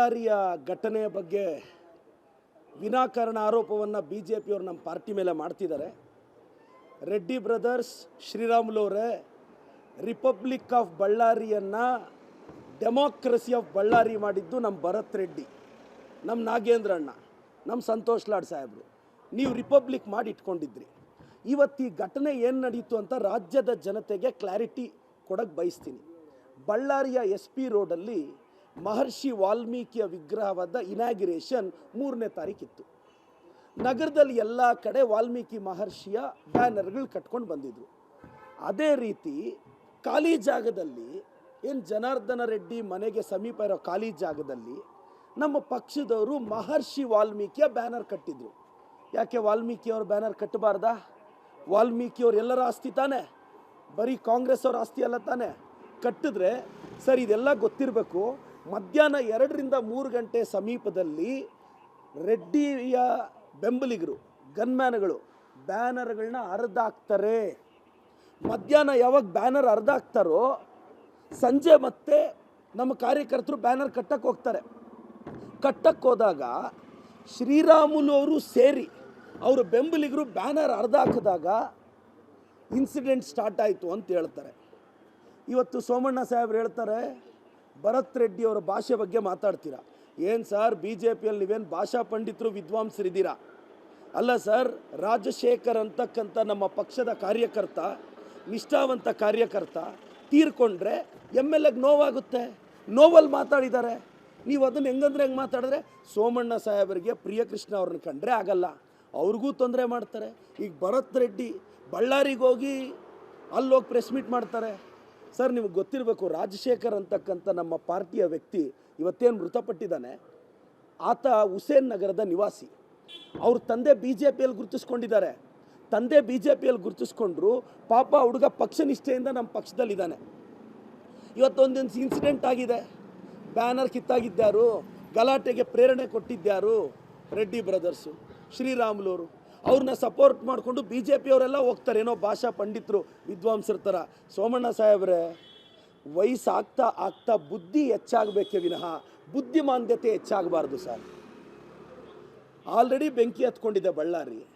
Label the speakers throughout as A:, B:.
A: ಬಳ್ಳಾರಿಯ ಘಟನೆಯ ಬಗ್ಗೆ ವಿನಾಕಾರಣ ಆರೋಪವನ್ನು ಬಿ ಜೆ ಪಿಯವರು ನಮ್ಮ ಪಾರ್ಟಿ ಮೇಲೆ ಮಾಡ್ತಿದ್ದಾರೆ. ರೆಡ್ಡಿ ಬ್ರದರ್ಸ್ ಶ್ರೀರಾಮುಲವರೇ ರಿಪಬ್ಲಿಕ್ ಆಫ್ ಬಳ್ಳಾರಿಯನ್ನು ಡೆಮೋಕ್ರಸಿ ಆಫ್ ಬಳ್ಳಾರಿ ಮಾಡಿದ್ದು ನಮ್ಮ ಭರತ್ ರೆಡ್ಡಿ, ನಮ್ಮ ನಾಗೇಂದ್ರ ಅಣ್ಣ, ನಮ್ಮ ಸಂತೋಷ್ ಲಾಡ್ ಸಾಹೇಬರು. ನೀವು ರಿಪಬ್ಲಿಕ್ ಮಾಡಿ ಇಟ್ಕೊಂಡಿದ್ರಿ. ಇವತ್ತು ಈ ಘಟನೆ ಏನು ನಡೀತು ಅಂತ ರಾಜ್ಯದ ಜನತೆಗೆ ಕ್ಲಾರಿಟಿ ಕೊಡಕ್ಕೆ ಬಯಸ್ತೀನಿ. ಬಳ್ಳಾರಿಯ ಎಸ್ ಪಿ ರೋಡಲ್ಲಿ ಮಹರ್ಷಿ ವಾಲ್ಮೀಕಿಯ ವಿಗ್ರಹವಾದ ಇನಾಗ್ರೇಷನ್ ಮೂರನೇ ತಾರೀಕಿತ್ತು. ನಗರದಲ್ಲಿ ಎಲ್ಲ ಕಡೆ ವಾಲ್ಮೀಕಿ ಮಹರ್ಷಿಯ ಬ್ಯಾನರ್ಗಳು ಕಟ್ಕೊಂಡು ಬಂದಿದ್ರು. ಅದೇ ರೀತಿ ಖಾಲಿ ಜಾಗದಲ್ಲಿ ಏನು ಜನಾರ್ದನ ರೆಡ್ಡಿ ಮನೆಗೆ ಸಮೀಪ ಇರೋ ಖಾಲಿ ಜಾಗದಲ್ಲಿ ನಮ್ಮ ಪಕ್ಷದವರು ಮಹರ್ಷಿ ವಾಲ್ಮೀಕಿಯ ಬ್ಯಾನರ್ ಕಟ್ಟಿದ್ರು. ಯಾಕೆ ವಾಲ್ಮೀಕಿಯವ್ರ ಬ್ಯಾನರ್ ಕಟ್ಟಬಾರ್ದಾ? ವಾಲ್ಮೀಕಿಯವ್ರ ಎಲ್ಲರ ಆಸ್ತಿ ತಾನೆ? ಬರೀ ಕಾಂಗ್ರೆಸ್ ಅವ್ರ ಆಸ್ತಿ ಅಲ್ಲ ತಾನೆ? ಕಟ್ಟಿದ್ರೆ ಸರ್ ಇದೆಲ್ಲ ಗೊತ್ತಿರಬೇಕು. ಮಧ್ಯಾಹ್ನ ಎರಡರಿಂದ ಮೂರು ಗಂಟೆ ಸಮೀಪದಲ್ಲಿ ರೆಡ್ಡಿಯ ಬೆಂಬಲಿಗರು, ಗನ್ಮ್ಯಾನ್ಗಳು ಬ್ಯಾನರ್ಗಳನ್ನ ಹರಿದಾಕ್ತಾರೆ ಮಧ್ಯಾಹ್ನ ಯಾವಾಗ ಬ್ಯಾನರ್ ಹರಿದಾಕ್ತಾರೋ ಸಂಜೆ ಮತ್ತೆ ನಮ್ಮ ಕಾರ್ಯಕರ್ತರು ಬ್ಯಾನರ್ ಕಟ್ಟಕ್ಕೆ ಹೋಗ್ತಾರೆ. ಕಟ್ಟಕ್ಕೆ ಹೋದಾಗ ಶ್ರೀರಾಮುಲು ಅವರು ಸೇರಿ ಅವರು ಬೆಂಬಲಿಗರು ಬ್ಯಾನರ್ ಹಾಕಿದಾಗ ಇನ್ಸಿಡೆಂಟ್ ಸ್ಟಾರ್ಟ್ ಆಯಿತು ಅಂತ ಹೇಳ್ತಾರೆ. ಇವತ್ತು ಸೋಮಣ್ಣ ಸಾಹೇಬ್ರು ಹೇಳ್ತಾರೆ ಭರತ್ ರೆಡ್ಡಿ ಅವರ ಭಾಷೆ ಬಗ್ಗೆ ಮಾತಾಡ್ತೀರಾ? ಏನು ಸರ್ ಬಿ ಜೆ ಪಿಯಲ್ಲಿ ನೀವೇನು ಭಾಷಾ ಪಂಡಿತರು, ವಿದ್ವಾಂಸರಿದ್ದೀರಾ? ಅಲ್ಲ ಸರ್, ರಾಜಶೇಖರ್ ಅಂತಕ್ಕಂಥ ನಮ್ಮ ಪಕ್ಷದ ಕಾರ್ಯಕರ್ತ, ನಿಷ್ಠಾವಂತ ಕಾರ್ಯಕರ್ತ, ತೀರ್ಕೊಂಡ್ರೆ ಎಂ ಎಲ್ ಎಗೆ ನೋವಾಗುತ್ತೆ. ನೋವಲ್ಲಿ ಮಾತಾಡಿದ್ದಾರೆ. ನೀವು ಅದನ್ನು ಹೆಂಗಂದ್ರೆ ಹೆಂಗೆ ಮಾತಾಡಿದ್ರೆ, ಸೋಮಣ್ಣ ಸಾಹೇಬರಿಗೆ ಪ್ರಿಯಕೃಷ್ಣ ಅವ್ರನ್ನ ಕಂಡ್ರೆ ಆಗಲ್ಲ. ಅವ್ರಿಗೂ ತೊಂದರೆ ಮಾಡ್ತಾರೆ. ಈಗ ಭರತ್ ರೆಡ್ಡಿ ಬಳ್ಳಾರಿಗೆ ಹೋಗಿ ಅಲ್ಲೋಗಿ ಪ್ರೆಸ್ ಮೀಟ್ ಮಾಡ್ತಾರೆ. ಸರ್, ನಿಮ್ಗೆ ಗೊತ್ತಿರಬೇಕು, ರಾಜಶೇಖರ್ ಅಂತಕ್ಕಂಥ ನಮ್ಮ ಪಾರ್ಟಿಯ ವ್ಯಕ್ತಿ ಇವತ್ತೇನು ಮೃತಪಟ್ಟಿದ್ದಾನೆ. ಆತ ಹುಸೇನ್ ನಗರದ ನಿವಾಸಿ. ಅವ್ರ ತಂದೆ ಬಿ ಜೆ ಪಿಯಲ್ಲಿ ಗುರುತಿಸ್ಕೊಂಡಿದ್ದಾರೆ. ತಂದೆ ಬಿ ಜೆ ಪಿಯಲ್ಲಿ ಗುರುತಿಸ್ಕೊಂಡ್ರು ಪಾಪ ಹುಡುಗ ಪಕ್ಷ ನಿಷ್ಠೆಯಿಂದ ನಮ್ಮ ಪಕ್ಷದಲ್ಲಿದ್ದಾನೆ. ಇವತ್ತೊಂದೊಂದು ಇನ್ಸಿಡೆಂಟ್ ಆಗಿದೆ. ಬ್ಯಾನರ್ ಕಿತ್ತಾಗಿದ್ದಾರು ಗಲಾಟೆಗೆ ಪ್ರೇರಣೆ ಕೊಟ್ಟಿದ್ದಾರು ರೆಡ್ಡಿ ಬ್ರದರ್ಸು ಶ್ರೀರಾಮುಲವರು ಅವ್ರನ್ನ ಸಪೋರ್ಟ್ ಮಾಡಿಕೊಂಡು ಬಿ ಜೆ ಪಿಯವರೆಲ್ಲ ಹೋಗ್ತಾರೆ. ಏನೋ ಭಾಷಾ ಪಂಡಿತರು, ವಿದ್ವಾಂಸರ ಥರ ಸೋಮಣ್ಣ ಸಾಹೇಬ್ರೆ, ವಯಸ್ಸಾಗ್ತಾ ಆಗ್ತಾ ಬುದ್ಧಿ ಹೆಚ್ಚಾಗಬೇಕೇ ವಿನಃ ಬುದ್ಧಿಮಾಂದ್ಯತೆ ಹೆಚ್ಚಾಗಬಾರ್ದು ಸರ್. ಆಲ್ರೆಡಿ ಬೆಂಕಿ ಹತ್ಕೊಂಡಿದೆ ಬಳ್ಳಾರಿ.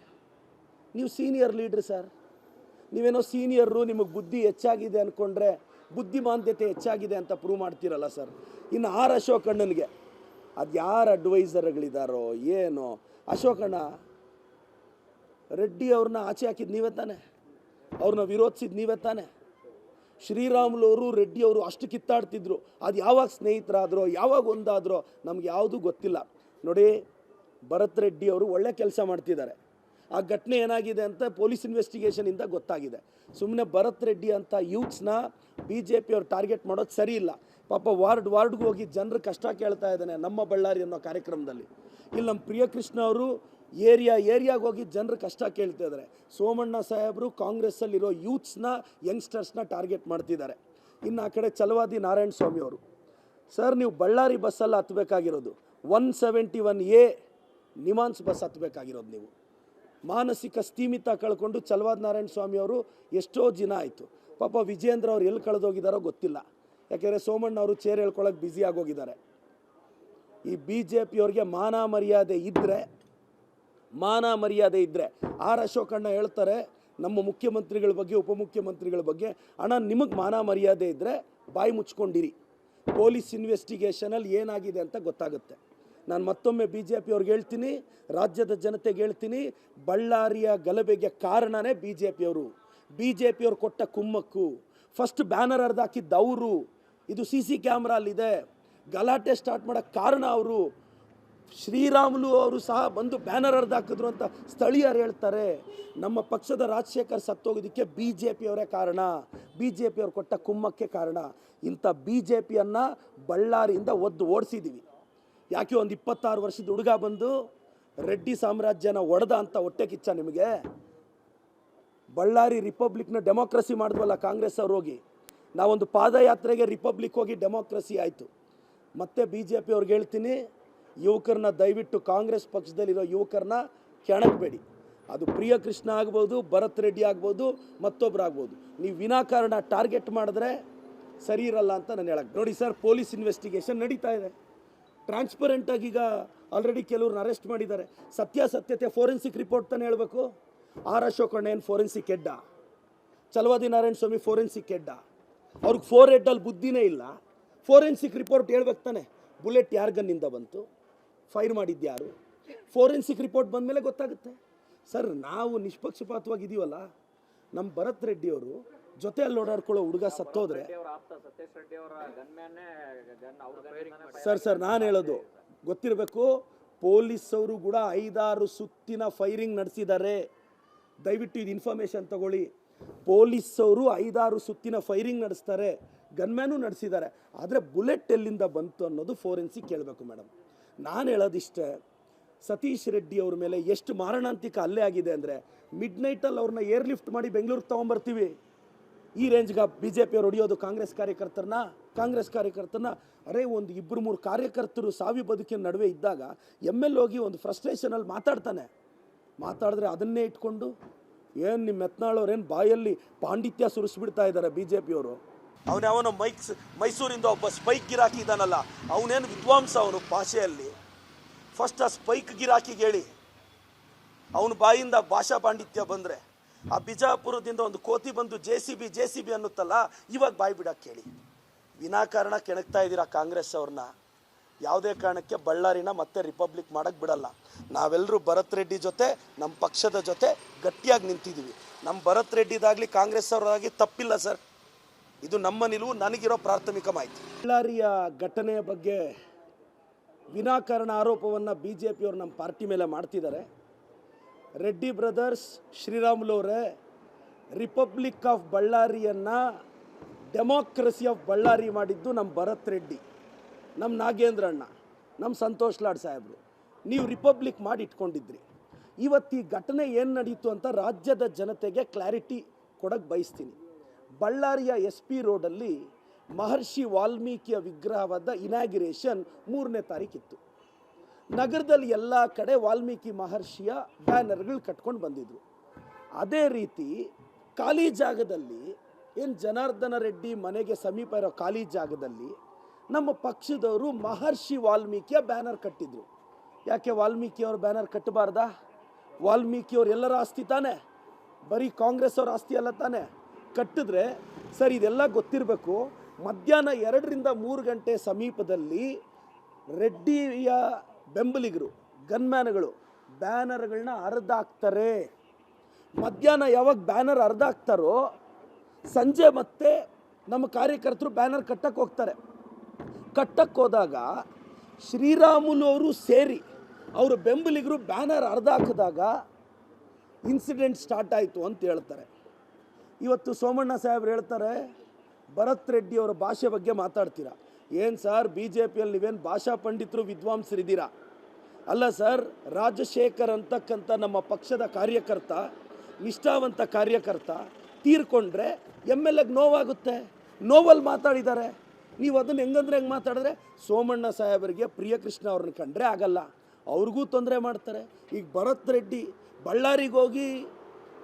A: ನೀವು ಸೀನಿಯರ್ ಲೀಡ್ರ್ ಸರ್. ನೀವೇನೋ ಸೀನಿಯರು ನಿಮಗೆ ಬುದ್ಧಿ ಹೆಚ್ಚಾಗಿದೆ ಅಂದ್ಕೊಂಡ್ರೆ ಬುದ್ಧಿಮಾಂದ್ಯತೆ ಹೆಚ್ಚಾಗಿದೆ ಅಂತ ಪ್ರೂವ್ ಮಾಡ್ತೀರಲ್ಲ ಸರ್. ಇನ್ನು ಆರ್ ಅಶೋಕಣ್ಣನಿಗೆ. ಅದು ಯಾರು ಅಡ್ವೈಸರ್ಗಳಿದ್ದಾರೋ ಏನೋ. ಅಶೋಕಣ್ಣ ರೆಡ್ಡಿ ಅವ್ರನ್ನ ಆಚೆ ಹಾಕಿದ್ದು ನೀವೇ ತಾನೆ? ಅವ್ರನ್ನ ವಿರೋಧಿಸಿದ್ದು ನೀವೇ ತಾನೆ? ಶ್ರೀರಾಮುಲು ಅವರು, ರೆಡ್ಡಿ ಅವರು ಅಷ್ಟು ಕಿತ್ತಾಡ್ತಿದ್ರು. ಅದು ಯಾವಾಗ ಸ್ನೇಹಿತರಾದ್ರೋ, ಯಾವಾಗ ಒಂದಾದ್ರೋ ನಮ್ಗೆ ಯಾವುದೂ ಗೊತ್ತಿಲ್ಲ. ನೋಡಿ, ಭರತ್ ರೆಡ್ಡಿ ಅವರು ಒಳ್ಳೆ ಕೆಲಸ ಮಾಡ್ತಿದ್ದಾರೆ. ಆ ಘಟನೆ ಏನಾಗಿದೆ ಅಂತ ಪೊಲೀಸ್ ಇನ್ವೆಸ್ಟಿಗೇಷನಿಂದ ಗೊತ್ತಾಗಿದೆ. ಸುಮ್ಮನೆ ಭರತ್ ರೆಡ್ಡಿ ಅಂತ ಯೂತ್ಸ್ನ ಬಿ ಜೆ ಪಿಯವ್ರು ಟಾರ್ಗೆಟ್ ಮಾಡೋದು ಸರಿ ಇಲ್ಲ. ಪಾಪ ವಾರ್ಡ್, ವಾರ್ಡ್ಗೆ ಹೋಗಿ ಜನರು ಕಷ್ಟ ಕೇಳ್ತಾ ಇದ್ದಾನೆ ನಮ್ಮ ಬಳ್ಳಾರಿ ಅನ್ನೋ ಕಾರ್ಯಕ್ರಮದಲ್ಲಿ. ಇಲ್ಲಿ ನಮ್ಮ ಪ್ರಿಯಕೃಷ್ಣ ಅವರು ಏರಿಯಾ, ಏರಿಯಾಗೆ ಹೋಗಿ ಜನರು ಕಷ್ಟ ಕೇಳ್ತಾ ಇದ್ದಾರೆ ಸೋಮಣ್ಣ ಸಾಹೇಬರು ಕಾಂಗ್ರೆಸ್ಸಲ್ಲಿರೋ ಯೂತ್ಸ್ನ, ಯಂಗ್ಸ್ಟರ್ಸ್ನ ಟಾರ್ಗೆಟ್ ಮಾಡ್ತಿದ್ದಾರೆ. ಇನ್ನು ಆ ಕಡೆ ಚಲವಾದಿ ನಾರಾಯಣ ಸ್ವಾಮಿ ಅವರು. ಸರ್, ನೀವು ಬಳ್ಳಾರಿ ಬಸ್ಸಲ್ಲಿ ಹತ್ತಬೇಕಾಗಿರೋದು one seventy one A NIMHANS bus ಹತ್ತಬೇಕಾಗಿರೋದು ನೀವು. ಮಾನಸಿಕ ಸ್ಥೀಮಿತ ಕಳ್ಕೊಂಡು ಚಲವಾದ ನಾರಾಯಣ ಸ್ವಾಮಿ ಅವರು ಎಷ್ಟೋ ದಿನ ಆಯಿತು. ಪಾಪ ವಿಜೇಂದ್ರ ಅವ್ರು ಎಲ್ಲಿ ಕಳೆದೋಗಿದ್ದಾರೋ ಗೊತ್ತಿಲ್ಲ. ಯಾಕೆಂದರೆ ಸೋಮಣ್ಣ ಅವರು ಚೇರ್ ಹೇಳ್ಕೊಳಕ್ಕೆ ಬ್ಯುಸಿ ಆಗೋಗಿದ್ದಾರೆ. ಈ ಬಿ ಜೆ ಪಿಯವ್ರಿಗೆ ಮಾನ ಮರ್ಯಾದೆ ಇದ್ದರೆ ಮಾನ ಮರ್ಯಾದೆ ಇದ್ದರೆ ಆರ್ ಅಶೋಕಣ್ಣ ಹೇಳ್ತಾರೆ, ನಮ್ಮ ಮುಖ್ಯಮಂತ್ರಿಗಳ ಬಗ್ಗೆ, ಉಪಮುಖ್ಯಮಂತ್ರಿಗಳ ಬಗ್ಗೆ ಹಣ ನಿಮಗೆ ಮಾನ ಮರ್ಯಾದೆ ಇದ್ದರೆ ಬಾಯಿ ಮುಚ್ಕೊಂಡಿರಿ. ಪೊಲೀಸ್ ಇನ್ವೆಸ್ಟಿಗೇಷನಲ್ಲಿ ಏನಾಗಿದೆ ಅಂತ ಗೊತ್ತಾಗುತ್ತೆ. ನಾನು ಮತ್ತೊಮ್ಮೆ ಬಿ ಜೆ ಪಿಯವ್ರಿಗೆ ಹೇಳ್ತೀನಿ, ರಾಜ್ಯದ ಜನತೆಗೆ ಹೇಳ್ತೀನಿ, ಬಳ್ಳಾರಿಯ ಗಲಭೆಗೆ ಕಾರಣನೇ ಬಿ ಜೆ ಪಿಯವರು ಬಿ ಜೆ ಪಿಯವ್ರು ಕೊಟ್ಟ ಕುಮ್ಮಕ್ಕು. ಫಸ್ಟ್ ಬ್ಯಾನರ್ ಹರಿದಾಕಿದ್ದು ಅವರು. ಇದು ಸಿ ಸಿ ಕ್ಯಾಮ್ರಾಲಿದೆ ಗಲಾಟೆ ಸ್ಟಾರ್ಟ್ ಮಾಡೋಕ್ಕೆ ಕಾರಣ ಅವರು. ಶ್ರೀರಾಮುಲು ಅವರು ಸಹ ಬಂದು ಬ್ಯಾನರ್ ಹಾಕಿದ್ರು ಅಂತ ಸ್ಥಳೀಯರು ಹೇಳ್ತಾರೆ. ನಮ್ಮ ಪಕ್ಷದ ರಾಜಶೇಖರ್ ಸತ್ತೋಗೋದಕ್ಕೆ ಬಿ ಜೆ ಪಿಯವರೇ ಕಾರಣ. ಬಿ ಜೆ ಪಿಯವ್ರು ಕೊಟ್ಟ ಕುಮ್ಮಕ್ಕೆ ಕಾರಣ. ಇಂಥ ಬಿ ಜೆ ಪಿಯನ್ನು ಬಳ್ಳಾರಿಯಿಂದ ಒದ್ದು ಓಡಿಸಿದ್ದೀವಿ ಯಾಕೆ ಒಂದು ಇಪ್ಪತ್ತಾರು ವರ್ಷದ ಹುಡುಗ ಬಂದು ರೆಡ್ಡಿ ಸಾಮ್ರಾಜ್ಯನ ಒಡೆದ ಅಂತ ಹೊಟ್ಟೆ ಕಿಚ್ಚ ನಿಮಗೆ? ಬಳ್ಳಾರಿ ರಿಪಬ್ಲಿಕ್ನ ಡೆಮೋಕ್ರಸಿ ಮಾಡಿದ್ವಲ್ಲ ಕಾಂಗ್ರೆಸ್ ಅವ್ರು ಹೋಗಿ. ನಾವೊಂದು ಪಾದಯಾತ್ರೆಗೆ ರಿಪಬ್ಲಿಕ್ ಹೋಗಿ ಡೆಮೋಕ್ರಸಿ ಆಯಿತು. ಮತ್ತೆ ಬಿ ಜೆ ಪಿ ಅವ್ರಿಗೆ ಹೇಳ್ತೀನಿ ಯುವಕರನ್ನ ದಯವಿಟ್ಟು ಕಾಂಗ್ರೆಸ್ ಪಕ್ಷದಲ್ಲಿರೋ ಯುವಕರನ್ನ ಕೆಣಕಬೇಡಿ. ಅದು ಪ್ರಿಯ ಕೃಷ್ಣ ಆಗ್ಬೋದು, ಭರತ್ ರೆಡ್ಡಿ ಆಗ್ಬೋದು, ಮತ್ತೊಬ್ರು ಆಗ್ಬೋದು. ನೀವು ವಿನಾಕಾರಣ ಟಾರ್ಗೆಟ್ ಮಾಡಿದ್ರೆ ಸರಿ ಇರಲ್ಲ ಅಂತ ನಾನು ಹೇಳಕ್ಕೆ ನೋಡಿ ಸರ್, ಪೊಲೀಸ್ ಇನ್ವೆಸ್ಟಿಗೇಷನ್ ನಡೀತಾ ಇದೆ. ಟ್ರಾನ್ಸ್ಪರೆಂಟಾಗಿ ಈಗ ಆಲ್ರೆಡಿ ಕೆಲವ್ರನ್ನ ಅರೆಸ್ಟ್ ಮಾಡಿದ್ದಾರೆ. ಸತ್ಯಾಸತ್ಯತೆ ಫೋರೆನ್ಸಿಕ್ ರಿಪೋರ್ಟ್ ತಾನೇ ಹೇಳಬೇಕು? ಆರ್ ಅಶೋಕ್ ಏನು ಫೋರೆನ್ಸಿಕ್ ಹೆಡ್ಡ ಚಲವಾದಿ ನಾರಾಯಣ ಸ್ವಾಮಿ ಫೋರೆನ್ಸಿಕ್ ಹೆಡ್ಡ ಅವ್ರಿಗೆ ಫೋರ್ ಹೆಡ್ಡಲ್ಲಿ ಬುದ್ಧಿನೇ ಇಲ್ಲ. ಫೋರೆನ್ಸಿಕ್ ರಿಪೋರ್ಟ್ ಹೇಳ್ಬೇಕು ತಾನೆ. ಬುಲೆಟ್ ಯಾರ ಗನ್ನಿಂದ ಬಂತು? ಫೈರ್ ಮಾಡಿದ್ಯಾರು? ಫೋರೆನ್ಸಿಕ್ ರಿಪೋರ್ಟ್ ಬಂದಮೇಲೆ ಗೊತ್ತಾಗುತ್ತೆ. ಸರ್ ನಾವು ನಿಷ್ಪಕ್ಷಪಾತವಾಗಿದ್ದೀವಲ್ಲ ನಮ್ಮ ಭರತ್ ರೆಡ್ಡಿಯವರು ಜೊತೆಯಲ್ಲಿ ಓಡಾಡ್ಕೊಳ್ಳೋ ಹುಡುಗ ಸತ್ತೋದ್ರೆ ಸರ್ ಸರ್ ನಾನು ಹೇಳೋದು. ಗೊತ್ತಿರಬೇಕು ಪೊಲೀಸ್ ಅವರು ಕೂಡ ಐದಾರು ಸುತ್ತಿನ ಫೈರಿಂಗ್ ನಡೆಸಿದ್ದಾರೆ. ದಯವಿಟ್ಟು ಇದು ಇನ್ಫಾರ್ಮೇಷನ್ ತಗೊಳ್ಳಿ. ಪೊಲೀಸ್ ಅವರು ಐದಾರು ಸುತ್ತಿನ ಫೈರಿಂಗ್ ನಡೆಸ್ತಾರೆ ಗನ್ಮ್ಯಾನು ನಡೆಸಿದ್ದಾರೆ. ಆದರೆ ಬುಲೆಟ್ ಎಲ್ಲಿಂದ ಬಂತು ಅನ್ನೋದು ಫೋರೆನ್ಸಿಕ್ ಕೇಳಬೇಕು ಮೇಡಮ್ ನಾನು ಹೇಳೋದಿಷ್ಟೇ, ಸತೀಶ್ ರೆಡ್ಡಿ ಅವ್ರ ಮೇಲೆ ಎಷ್ಟು ಮಾರಣಾಂತಿಕ ಹಲ್ಲೆ ಆಗಿದೆ ಅಂದರೆ ಮಿಡ್ ನೈಟಲ್ಲಿ ಅವ್ರನ್ನ ಏರ್ ಲಿಫ್ಟ್ ಮಾಡಿ ಬೆಂಗಳೂರಿಗೆ ತೊಗೊಂಬರ್ತೀವಿ. ಈ ರೇಂಜ್ಗೆ ಬಿ ಜೆ ಪಿಯವ್ರು ಹೊಡೆಯೋದು ಕಾಂಗ್ರೆಸ್ ಕಾರ್ಯಕರ್ತರನ್ನ ಕಾಂಗ್ರೆಸ್ ಕಾರ್ಯಕರ್ತರನ್ನ. ಅರೆ, ಒಂದು ಇಬ್ಬರು ಮೂರು ಕಾರ್ಯಕರ್ತರು ಸಾವಿ ಬದುಕಿನ ನಡುವೆ ಇದ್ದಾಗ ಎಂ ಎಲ್ ಹೋಗಿ ಒಂದು ಫ್ರಸ್ಟ್ರೇಷನಲ್ಲಿ ಮಾತಾಡ್ತಾನೆ. ಮಾತಾಡಿದ್ರೆ ಅದನ್ನೇ ಇಟ್ಕೊಂಡು, ಏನು ನಿಮ್ಮ ಮೆತ್ನಾಳವ್ರೇನು ಬಾಯಲ್ಲಿ ಪಾಂಡಿತ್ಯ ಸುರಿಸ್ಬಿಡ್ತಾ ಇದ್ದಾರೆ ಬಿ ಜೆ ಪಿಯವರು ಅವನವನ ಮೈಕ್ಸ್ ಮೈಸೂರಿಂದ ಒಬ್ಬ ಸ್ಪೈಕ್ ಗಿರಾಕಿ ಇದ್ದಾನಲ್ಲ, ಅವನೇನು ವಿದ್ವಾಂಸ ಅವನು ಭಾಷೆಯಲ್ಲಿ? ಫಸ್ಟ್ ಆ ಸ್ಪೈಕ್ ಗಿರಾಕಿಗೆ ಹೇಳಿ ಅವನ ಬಾಯಿಂದ ಭಾಷಾ ಪಾಂಡಿತ್ಯ ಬಂದರೆ, ಆ ಬಿಜಾಪುರದಿಂದ ಒಂದು ಕೋತಿ ಬಂದು J C B, J C B ಅನ್ನುತ್ತಲ್ಲ, ಇವಾಗ ಬಾಯಿ ಬಿಡಕ್ಕೆ ಹೇಳಿ ವಿನಾಕಾರಣ ಕೆಣಕ್ತಾ ಇದ್ದೀರಾ ಕಾಂಗ್ರೆಸ್ ಅವ್ರನ್ನ? ಯಾವುದೇ ಕಾರಣಕ್ಕೆ ಬಳ್ಳಾರಿನ ಮತ್ತೆ ರಿಪಬ್ಲಿಕ್ ಮಾಡಕ್ಕೆ ಬಿಡಲ್ಲ. ನಾವೆಲ್ಲರೂ ಭರತ್ ರೆಡ್ಡಿ ಜೊತೆ ನಮ್ಮ ಪಕ್ಷದ ಜೊತೆ ಗಟ್ಟಿಯಾಗಿ ನಿಂತಿದ್ದೀವಿ ನಮ್ಮ ಭರತ್ ರೆಡ್ಡಿದಾಗಲಿ ಕಾಂಗ್ರೆಸ್ ಅವರಾಗಿ ತಪ್ಪಿಲ್ಲ ಸರ್. ಇದು ನಮ್ಮ ನಿಲುವು, ನನಗಿರೋ ಪ್ರಾಥಮಿಕ ಮಾಹಿತಿ. ಬಳ್ಳಾರಿಯ ಘಟನೆಯ ಬಗ್ಗೆ ವಿನಾಕಾರಣ ಆರೋಪವನ್ನು ಬಿ ಜೆ ಪಿಯವರು ನಮ್ಮ ಪಾರ್ಟಿ ಮೇಲೆ ಮಾಡ್ತಿದ್ದಾರೆ. ರೆಡ್ಡಿ ಬ್ರದರ್ಸ್ ಶ್ರೀರಾಮುಲುವರೇ ರಿಪಬ್ಲಿಕ್ ಆಫ್ ಬಳ್ಳಾರಿಯನ್ನು ಡೆಮೋಕ್ರಸಿ ಆಫ್ ಬಳ್ಳಾರಿ ಮಾಡಿದ್ದು ನಮ್ಮ ಭರತ್ ರೆಡ್ಡಿ, ನಮ್ಮ ನಾಗೇಂದ್ರ ಅಣ್ಣ, ನಮ್ಮ ಸಂತೋಷ್ ಲಾಡ್ ಸಾಹೇಬರು. ನೀವು ರಿಪಬ್ಲಿಕ್ ಮಾಡಿ ಇಟ್ಕೊಂಡಿದ್ರಿ. ಇವತ್ತು ಈ ಘಟನೆ ಏನು ನಡೀತು ಅಂತ ರಾಜ್ಯದ ಜನತೆಗೆ ಕ್ಲಾರಿಟಿ ಕೊಡಕ್ಕೆ ಬಯಸ್ತೀನಿ. ಬಳ್ಳಾರಿಯ ಎಸ್ ಪಿ ರೋಡಲ್ಲಿ ಮಹರ್ಷಿ ವಾಲ್ಮೀಕಿಯ ವಿಗ್ರಹವಾದ ಇನಾಗ್ರೇಷನ್ ಮೂರನೇ ತಾರೀಕಿತ್ತು. ನಗರದಲ್ಲಿ ಎಲ್ಲ ಕಡೆ ವಾಲ್ಮೀಕಿ ಮಹರ್ಷಿಯ ಬ್ಯಾನರ್ಗಳು ಕಟ್ಕೊಂಡು ಬಂದಿದ್ರು. ಅದೇ ರೀತಿ ಖಾಲಿ ಜಾಗದಲ್ಲಿ ಏನು ಜನಾರ್ದನ ರೆಡ್ಡಿ ಮನೆಗೆ ಸಮೀಪ ಇರೋ ಖಾಲಿ ಜಾಗದಲ್ಲಿ ನಮ್ಮ ಪಕ್ಷದವರು ಮಹರ್ಷಿ ವಾಲ್ಮೀಕಿಯ ಬ್ಯಾನರ್ ಕಟ್ಟಿದ್ರು. ಯಾಕೆ ವಾಲ್ಮೀಕಿಯವ್ರ ಬ್ಯಾನರ್ ಕಟ್ಟಬಾರ್ದಾ? ವಾಲ್ಮೀಕಿಯವ್ರ ಎಲ್ಲರ ಆಸ್ತಿ ತಾನೇ? ಬರೀ ಕಾಂಗ್ರೆಸ್ ಅವ್ರ ಆಸ್ತಿ ಅಲ್ಲ ತಾನೆ? ಕಟ್ಟಿದ್ರೆ ಸರ್ ಇದೆಲ್ಲ ಗೊತ್ತಿರಬೇಕು. ಮಧ್ಯಾಹ್ನ ಎರಡರಿಂದ ಮೂರು ಗಂಟೆ ಸಮೀಪದಲ್ಲಿ ರೆಡ್ಡಿಯ ಬೆಂಬಲಿಗರು, ಗನ್ಮ್ಯಾನ್ಗಳು ಬ್ಯಾನರ್ಗಳನ್ನ ಹಾಕ್ತಾರೆ ಮಧ್ಯಾಹ್ನ ಯಾವಾಗ ಬ್ಯಾನರ್ ಹಾಕ್ತಾರೋ ಸಂಜೆ ಮತ್ತೆ ನಮ್ಮ ಕಾರ್ಯಕರ್ತರು ಬ್ಯಾನರ್ ಕಟ್ಟಕ್ಕೆ ಹೋಗ್ತಾರೆ. ಕಟ್ಟಕ್ಕೆ ಹೋದಾಗ ಶ್ರೀರಾಮುಲು ಅವರು ಸೇರಿ ಅವರು ಬೆಂಬಲಿಗರು ಬ್ಯಾನರ್ ಹಾಕಿದಾಗ ಇನ್ಸಿಡೆಂಟ್ ಸ್ಟಾರ್ಟ್ ಆಯಿತು ಅಂತ ಹೇಳ್ತಾರೆ. ಇವತ್ತು ಸೋಮಣ್ಣ ಸಾಹೇಬ್ರು ಹೇಳ್ತಾರೆ, ಭರತ್ ರೆಡ್ಡಿ ಅವರ ಭಾಷೆ ಬಗ್ಗೆ ಮಾತಾಡ್ತೀರಾ? ಏನು ಸರ್ ಬಿ ಜೆ ಪಿಯಲ್ಲಿ ನೀವೇನು ಭಾಷಾ ಪಂಡಿತರು ವಿದ್ವಾಂಸರಿದ್ದೀರಾ? ಅಲ್ಲ ಸರ್, ರಾಜಶೇಖರ್ ಅಂತಕ್ಕಂಥ ನಮ್ಮ ಪಕ್ಷದ ಕಾರ್ಯಕರ್ತ, ನಿಷ್ಠಾವಂತ ಕಾರ್ಯಕರ್ತ, ತೀರ್ಕೊಂಡ್ರೆ ಎಂ ಎಲ್ ಎಗೆ ನೋವಾಗುತ್ತೆ. ನೋವಲ್ಲಿ ಮಾತಾಡಿದ್ದಾರೆ. ನೀವು ಅದನ್ನು ಹೆಂಗಂದ್ರೆ ಹೆಂಗೆ ಮಾತಾಡಿದ್ರೆ, ಸೋಮಣ್ಣ ಸಾಹೇಬರಿಗೆ ಪ್ರಿಯಕೃಷ್ಣ ಅವ್ರನ್ನ ಕಂಡ್ರೆ ಆಗಲ್ಲ. ಅವ್ರಿಗೂ ತೊಂದರೆ ಮಾಡ್ತಾರೆ. ಈಗ ಭರತ್ ರೆಡ್ಡಿ ಬಳ್ಳಾರಿಗೆ ಹೋಗಿ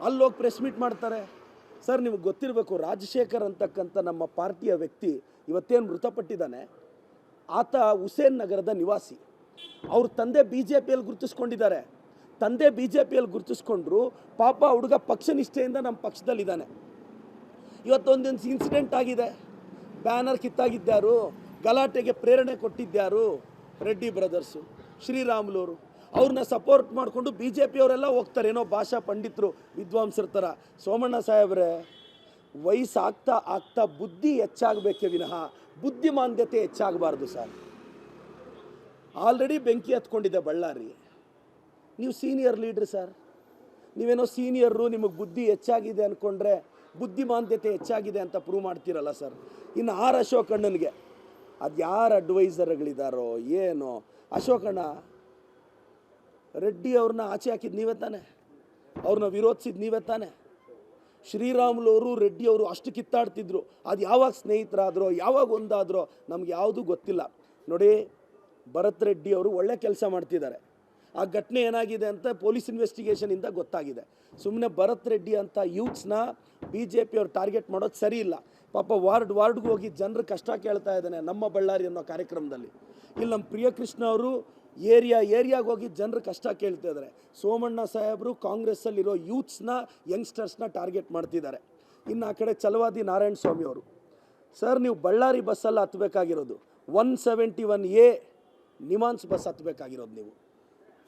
A: ಅಲ್ಲೋಗಿ ಪ್ರೆಸ್ ಮೀಟ್ ಮಾಡ್ತಾರೆ. ಸರ್, ನಿಮಗೆ ಗೊತ್ತಿರಬೇಕು, ರಾಜಶೇಖರ್ ಅಂತಕ್ಕಂಥ ನಮ್ಮ ಪಾರ್ಟಿಯ ವ್ಯಕ್ತಿ ಇವತ್ತೇನು ಮೃತಪಟ್ಟಿದ್ದಾನೆ. ಆತ ಹುಸೇನ್ ನಗರದ ನಿವಾಸಿ. ಅವ್ರ ತಂದೆ ಬಿ ಜೆ ಪಿಯಲ್ಲಿ ಗುರುತಿಸ್ಕೊಂಡಿದ್ದಾರೆ. ತಂದೆ ಬಿ ಜೆ ಪಿಯಲ್ಲಿ ಗುರುತಿಸ್ಕೊಂಡ್ರು ಪಾಪ ಹುಡುಗ ಪಕ್ಷ ನಿಷ್ಠೆಯಿಂದ ನಮ್ಮ ಪಕ್ಷದಲ್ಲಿದ್ದಾನೆ. ಇವತ್ತೊಂದೊಂದು ಇನ್ಸಿಡೆಂಟ್ ಆಗಿದೆ. ಬ್ಯಾನರ್ ಕಿತ್ತಾಗಿದ್ದಾರು ಗಲಾಟೆಗೆ ಪ್ರೇರಣೆ ಕೊಟ್ಟಿದ್ದಾರು ರೆಡ್ಡಿ ಬ್ರದರ್ಸು ಶ್ರೀರಾಮುಲವರು ಅವ್ರನ್ನ ಸಪೋರ್ಟ್ ಮಾಡಿಕೊಂಡು ಬಿ ಜೆ ಪಿಯವರೆಲ್ಲ ಹೋಗ್ತಾರೆ. ಏನೋ ಭಾಷಾ ಪಂಡಿತರು, ವಿದ್ವಾಂಸರ ಥರ ಸೋಮಣ್ಣ ಸಾಹೇಬ್ರೆ, ವಯಸ್ಸಾಗ್ತಾ ಆಗ್ತಾ ಬುದ್ಧಿ ಹೆಚ್ಚಾಗಬೇಕೇ ವಿನಃ ಬುದ್ಧಿಮಾಂದ್ಯತೆ ಹೆಚ್ಚಾಗಬಾರ್ದು ಸರ್. ಆಲ್ರೆಡಿ ಬೆಂಕಿ ಹತ್ಕೊಂಡಿದೆ ಬಳ್ಳಾರಿ. ನೀವು ಸೀನಿಯರ್ ಲೀಡ್ರ್ ಸರ್. ನೀವೇನೋ ಸೀನಿಯರು ನಿಮಗೆ ಬುದ್ಧಿ ಹೆಚ್ಚಾಗಿದೆ ಅಂದ್ಕೊಂಡ್ರೆ ಬುದ್ಧಿಮಾಂದ್ಯತೆ ಹೆಚ್ಚಾಗಿದೆ ಅಂತ ಪ್ರೂವ್ ಮಾಡ್ತೀರಲ್ಲ ಸರ್. ಇನ್ನು ಆರ್ ಅಶೋಕಣ್ಣನಿಗೆ. ಅದು ಯಾರು ಅಡ್ವೈಸರ್ಗಳಿದ್ದಾರೋ ಏನೋ. ಅಶೋಕಣ್ಣ ರೆಡ್ಡಿ ಅವ್ರನ್ನ ಆಚೆ ಹಾಕಿದ್ದು ನೀವೇ ತಾನೆ? ಅವ್ರನ್ನ ವಿರೋಧಿಸಿದ ನೀವೇ ತಾನೆ? ಶ್ರೀರಾಮುಲವರು ರೆಡ್ಡಿ ಅವರು ಅಷ್ಟು ಕಿತ್ತಾಡ್ತಿದ್ರು. ಅದು ಯಾವಾಗ ಸ್ನೇಹಿತರಾದರೋ, ಯಾವಾಗ ಒಂದಾದ್ರೋ ನಮ್ಗೆ ಯಾವುದೂ ಗೊತ್ತಿಲ್ಲ. ನೋಡಿ, ಭರತ್ ರೆಡ್ಡಿ ಅವರು ಒಳ್ಳೆ ಕೆಲಸ ಮಾಡ್ತಿದ್ದಾರೆ. ಆ ಘಟನೆ ಏನಾಗಿದೆ ಅಂತ ಪೊಲೀಸ್ ಇನ್ವೆಸ್ಟಿಗೇಷನಿಂದ ಗೊತ್ತಾಗಿದೆ. ಸುಮ್ಮನೆ ಭರತ್ ರೆಡ್ಡಿ ಅಂತ ಯೂತ್ಸ್ನ ಬಿ ಜೆ ಪಿಯವ್ರು ಟಾರ್ಗೆಟ್ ಮಾಡೋದು ಸರಿ ಇಲ್ಲ. ಪಾಪ ವಾರ್ಡ್, ವಾರ್ಡ್ಗೆ ಹೋಗಿ ಜನರು ಕಷ್ಟ ಕೇಳ್ತಾ ಇದ್ದಾನೆ ನಮ್ಮ ಬಳ್ಳಾರಿ ಅನ್ನೋ ಕಾರ್ಯಕ್ರಮದಲ್ಲಿ. ಇಲ್ಲಿ ನಮ್ಮ ಪ್ರಿಯಕೃಷ್ಣ ಅವರು ಏರಿಯಾ, ಏರಿಯಾಗೆ ಹೋಗಿ ಜನರು ಕಷ್ಟ ಕೇಳ್ತಾ ಇದ್ದಾರೆ ಸೋಮಣ್ಣ ಸಾಹೇಬರು ಕಾಂಗ್ರೆಸ್ಸಲ್ಲಿರೋ ಯೂತ್ಸ್ನ, ಯಂಗ್ಸ್ಟರ್ಸ್ನ ಟಾರ್ಗೆಟ್ ಮಾಡ್ತಿದ್ದಾರೆ. ಇನ್ನು ಆ ಕಡೆ ಚಲವಾದಿ ನಾರಾಯಣ ಸ್ವಾಮಿ ಅವರು. ಸರ್, ನೀವು ಬಳ್ಳಾರಿ ಬಸ್ಸಲ್ಲಿ ಹತ್ತಬೇಕಾಗಿರೋದು one seventy one A NIMHANS bus ಹತ್ತಬೇಕಾಗಿರೋದು ನೀವು.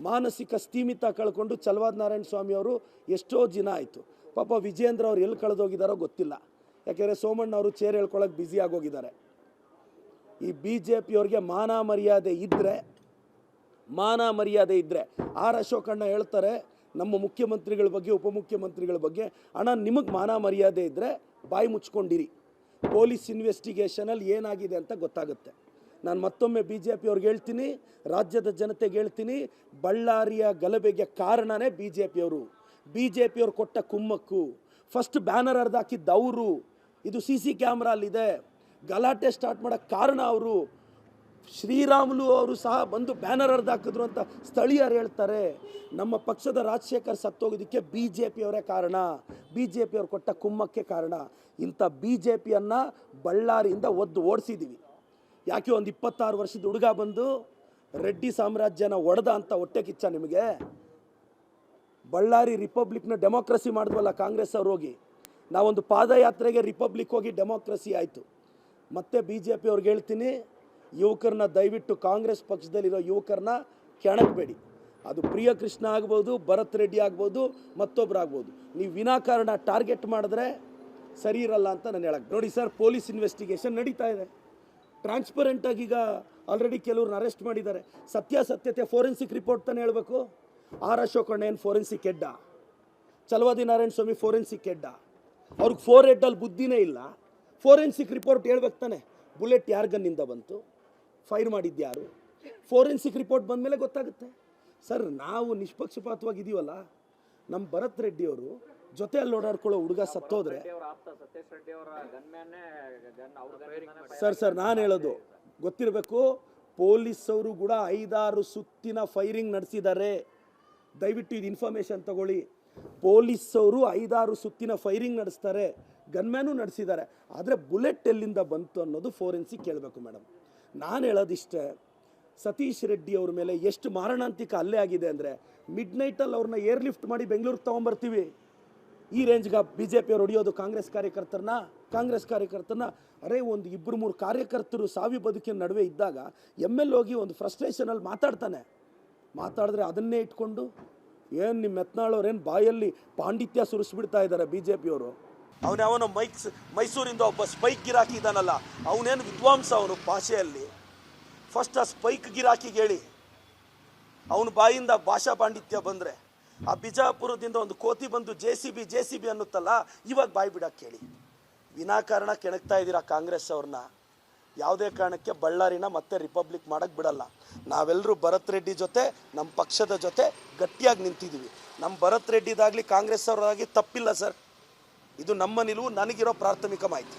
A: ಮಾನಸಿಕ ಸ್ಥೀಮಿತ ಕಳ್ಕೊಂಡು ಚಲವಾದ ನಾರಾಯಣ ಸ್ವಾಮಿ ಅವರು ಎಷ್ಟೋ ದಿನ ಆಯಿತು. ಪಾಪ ವಿಜೇಂದ್ರ ಅವ್ರು ಎಲ್ಲಿ ಕಳೆದೋಗಿದ್ದಾರೋ ಗೊತ್ತಿಲ್ಲ. ಯಾಕೆಂದರೆ ಸೋಮಣ್ಣ ಅವರು ಚೇರ್ ಹೇಳ್ಕೊಳಕ್ಕೆ ಬ್ಯುಸಿ ಆಗೋಗಿದ್ದಾರೆ. ಈ ಬಿ ಜೆ ಪಿಯವ್ರಿಗೆ ಮಾನ ಮರ್ಯಾದೆ ಇದ್ದರೆ ಮಾನ ಮರ್ಯಾದೆ ಇದ್ದರೆ ಆರ್ ಅಶೋಕಣ್ಣ ಹೇಳ್ತಾರೆ, ನಮ್ಮ ಮುಖ್ಯಮಂತ್ರಿಗಳ ಬಗ್ಗೆ, ಉಪಮುಖ್ಯಮಂತ್ರಿಗಳ ಬಗ್ಗೆ, ಅಣ್ಣ ನಿಮಗೆ ಮಾನ ಮರ್ಯಾದೆ ಇದ್ದರೆ ಬಾಯಿ ಮುಚ್ಕೊಂಡಿರಿ. ಪೊಲೀಸ್ ಇನ್ವೆಸ್ಟಿಗೇಷನಲ್ಲಿ ಏನಾಗಿದೆ ಅಂತ ಗೊತ್ತಾಗುತ್ತೆ. ನಾನು ಮತ್ತೊಮ್ಮೆ ಬಿ ಜೆ ಪಿಯವ್ರಿಗೆ ಹೇಳ್ತೀನಿ, ರಾಜ್ಯದ ಜನತೆಗೆ ಹೇಳ್ತೀನಿ, ಬಳ್ಳಾರಿಯ ಗಲಭೆಗೆ ಕಾರಣನೇ ಬಿ ಜೆ ಪಿಯವರು ಬಿ ಜೆ ಪಿಯವ್ರು ಕೊಟ್ಟ ಕುಮ್ಮಕ್ಕು. ಫಸ್ಟ್ ಬ್ಯಾನರ್ ಹರಿದು ಹಾಕಿದ್ದು ಅವರು. ಇದು ಸಿ ಸಿ ಕ್ಯಾಮ್ರಲ್ಲಿದೆ ಗಲಾಟೆ ಸ್ಟಾರ್ಟ್ ಮಾಡೋಕ್ಕೆ ಕಾರಣ ಅವರು. ಶ್ರೀರಾಮುಲು ಅವರು ಸಹ ಬಂದು ಬ್ಯಾನರ್ ಹರಿದಾಕಿದ್ರು ಅಂತ ಸ್ಥಳೀಯರು ಹೇಳ್ತಾರೆ. ನಮ್ಮ ಪಕ್ಷದ ರಾಜಶೇಖರ್ ಸತ್ತೋಗೋದಕ್ಕೆ ಬಿ ಜೆ ಪಿಯವರೇ ಕಾರಣ. ಬಿ ಜೆ ಪಿಯವ್ರು ಕೊಟ್ಟ ಕುಮ್ಮಕ್ಕೆ ಕಾರಣ. ಇಂಥ ಬಿ ಜೆ ಪಿಯನ್ನು ಬಳ್ಳಾರಿಯಿಂದ ಒದ್ದು ಓಡಿಸಿದ್ದೀವಿ ಯಾಕೆ ಒಂದು ಇಪ್ಪತ್ತಾರು ವರ್ಷದ ಹುಡುಗ ಬಂದು ರೆಡ್ಡಿ ಸಾಮ್ರಾಜ್ಯನ ಒಡೆದ ಅಂತ ಹೊಟ್ಟೆ ಕಿಚ್ಚ ನಿಮಗೆ? ಬಳ್ಳಾರಿ ರಿಪಬ್ಲಿಕ್ನ ಡೆಮೋಕ್ರಸಿ ಮಾಡಿದ್ವಲ್ಲ ಕಾಂಗ್ರೆಸ್ ಅವ್ರು ಹೋಗಿ. ನಾವೊಂದು ಪಾದಯಾತ್ರೆಗೆ ರಿಪಬ್ಲಿಕ್ ಹೋಗಿ ಡೆಮೋಕ್ರಸಿ ಆಯಿತು. ಮತ್ತೆ ಬಿ ಜೆ ಪಿ ಅವ್ರಿಗೆ ಹೇಳ್ತೀನಿ ಯುವಕರನ್ನ ದಯವಿಟ್ಟು ಕಾಂಗ್ರೆಸ್ ಪಕ್ಷದಲ್ಲಿರೋ ಯುವಕರನ್ನ ಕೆಣಕಬೇಡಿ. ಅದು ಪ್ರಿಯಕೃಷ್ಣ ಆಗ್ಬೋದು, ಭರತ್ ರೆಡ್ಡಿ ಆಗ್ಬೋದು ಮತ್ತೊಬ್ಬರು ಆಗ್ಬೋದು. ನೀವು ವಿನಾಕಾರಣ ಟಾರ್ಗೆಟ್ ಮಾಡಿದ್ರೆ ಸರಿ ಇರಲ್ಲ ಅಂತ ನಾನು ಹೇಳಕ್ಕೆ ನೋಡಿ ಸರ್, ಪೊಲೀಸ್ ಇನ್ವೆಸ್ಟಿಗೇಷನ್ ನಡೀತಾ ಇದೆ. ಟ್ರಾನ್ಸ್ಪರೆಂಟಾಗಿ ಈಗ ಆಲ್ರೆಡಿ ಕೆಲವ್ರನ್ನ ಅರೆಸ್ಟ್ ಮಾಡಿದ್ದಾರೆ. ಸತ್ಯಾಸತ್ಯತೆ ಫೋರೆನ್ಸಿಕ್ ರಿಪೋರ್ಟ್ ತಾನೇ ಹೇಳಬೇಕು? ಆರ್ ಅಶೋಕ್ ಏನು ಫೋರೆನ್ಸಿಕ್ ಹೆಡ್ಡ ಚಲವಾದಿ ನಾರಾಯಣ ಸ್ವಾಮಿ ಫೋರೆನ್ಸಿಕ್ ಹೆಡ್ಡ ಅವ್ರಿಗೆ ಫೋರ್ ಹೆಡ್ಡಲ್ಲಿ ಬುದ್ಧಿನೇ ಇಲ್ಲ. ಫೋರೆನ್ಸಿಕ್ ರಿಪೋರ್ಟ್ ಹೇಳ್ಬೇಕು ತಾನೆ. ಬುಲೆಟ್ ಯಾರ ಗನ್ನಿಂದ ಬಂತು? ಫೈರ್ ಮಾಡಿದ್ಯಾರು? ಫೋರೆನ್ಸಿಕ್ ರಿಪೋರ್ಟ್ ಬಂದಮೇಲೆ ಗೊತ್ತಾಗುತ್ತೆ. ಸರ್ ನಾವು ನಿಷ್ಪಕ್ಷಪಾತವಾಗಿದ್ದೀವಲ್ಲ ನಮ್ಮ ಭರತ್ ರೆಡ್ಡಿ ಅವರು ಜೊತೆಯಲ್ಲಿ ಓಡಾಡ್ಕೊಳ್ಳೋ ಹುಡುಗ ಸತ್ತೋದ್ರೆ ಸರ್ ಸರ್ ನಾನು ಹೇಳೋದು, ಗೊತ್ತಿರಬೇಕು ಪೊಲೀಸ್ ಅವರು ಕೂಡ ಐದಾರು ಸುತ್ತಿನ ಫೈರಿಂಗ್ ನಡೆಸಿದ್ದಾರೆ. ದಯವಿಟ್ಟು ಇದು ಇನ್ಫಾರ್ಮೇಶನ್ ತಗೊಳ್ಳಿ. ಪೊಲೀಸ್ ಅವರು ಐದಾರು ಸುತ್ತಿನ ಫೈರಿಂಗ್ ನಡೆಸ್ತಾರೆ, ಗನ್ಮ್ಯಾನು ನಡೆಸಿದ್ದಾರೆ. ಆದರೆ ಬುಲೆಟ್ ಎಲ್ಲಿಂದ ಬಂತು ಅನ್ನೋದು ಫೋರೆನ್ಸಿಕ್ ಕೇಳಬೇಕು ಮೇಡಮ್ ನಾನು ಹೇಳೋದಿಷ್ಟೇ, ಸತೀಶ್ ರೆಡ್ಡಿ ಅವ್ರ ಮೇಲೆ ಎಷ್ಟು ಮಾರಣಾಂತಿಕ ಅಲ್ಲೇ ಆಗಿದೆ ಅಂದರೆ ಮಿಡ್ ನೈಟಲ್ಲಿ ಅವ್ರನ್ನ ಏರ್ ಲಿಫ್ಟ್ ಮಾಡಿ ಬೆಂಗಳೂರಿಗೆ ತೊಗೊಂಬರ್ತೀವಿ. ಈ ರೇಂಜ್ಗೆ ಬಿ ಜೆ ಪಿಯವ್ರು ಹೊಡೆಯೋದು ಕಾಂಗ್ರೆಸ್ ಕಾರ್ಯಕರ್ತರನ್ನ ಕಾಂಗ್ರೆಸ್ ಕಾರ್ಯಕರ್ತರನ್ನ ಅರೆ, ಒಂದು ಇಬ್ಬರು ಮೂರು ಕಾರ್ಯಕರ್ತರು ಸಾವಿ ಬದುಕಿನ ನಡುವೆ ಇದ್ದಾಗ ಎಂ ಎಲ್ ಹೋಗಿ ಒಂದು ಫ್ರಸ್ಟ್ರೇಷನಲ್ಲಿ ಮಾತಾಡ್ತಾನೆ. ಮಾತಾಡಿದ್ರೆ ಅದನ್ನೇ ಇಟ್ಕೊಂಡು, ಏನು ನಿಮ್ಮ ಮೆತ್ನಾಳವ್ರೇನು ಬಾಯಲ್ಲಿ ಪಾಂಡಿತ್ಯ ಸುರಿಸ್ಬಿಡ್ತಾ ಇದ್ದಾರೆ ಬಿ ಜೆ ಪಿಯವರು ಅವನವನ ಮೈಕ್ಸ್ ಮೈಸೂರಿಂದ ಒಬ್ಬ ಸ್ಪೈಕ್ ಗಿರಾಕಿ ಇದ್ದಾನಲ್ಲ, ಅವನೇನು ವಿದ್ವಾಂಸ ಅವನು ಭಾಷೆಯಲ್ಲಿ? ಫಸ್ಟ್ ಆ ಸ್ಪೈಕ್ ಗಿರಾಕಿಗೆ ಹೇಳಿ ಅವನ ಬಾಯಿಂದ ಭಾಷಾ ಪಾಂಡಿತ್ಯ ಬಂದರೆ, ಆ ಬಿಜಾಪುರದಿಂದ ಒಂದು ಕೋತಿ ಬಂದು J C B, J C B ಅನ್ನುತ್ತಲ್ಲ, ಇವಾಗ ಬಾಯಿ ಬಿಡಕ್ಕೆ ಹೇಳಿ ವಿನಾಕಾರಣ ಕೆಣಕ್ತಾ ಇದ್ದೀರಾ ಕಾಂಗ್ರೆಸ್ ಅವ್ರನ್ನ? ಯಾವುದೇ ಕಾರಣಕ್ಕೆ ಬಳ್ಳಾರಿನ ಮತ್ತೆ ರಿಪಬ್ಲಿಕ್ ಮಾಡಕ್ಕೆ ಬಿಡಲ್ಲ. ನಾವೆಲ್ಲರೂ ಭರತ್ ರೆಡ್ಡಿ ಜೊತೆ ನಮ್ಮ ಪಕ್ಷದ ಜೊತೆ ಗಟ್ಟಿಯಾಗಿ ನಿಂತಿದ್ದೀವಿ ನಮ್ಮ ಭರತ್ ರೆಡ್ಡಿದಾಗಲಿ ಕಾಂಗ್ರೆಸ್ ಅವರಾಗಿ ತಪ್ಪಿಲ್ಲ ಸರ್. ಇದು ನಮ್ಮ ನಿಲುವು ನನಗಿರೋ ಪ್ರಾಥಮಿಕ ಮಾಹಿತಿ.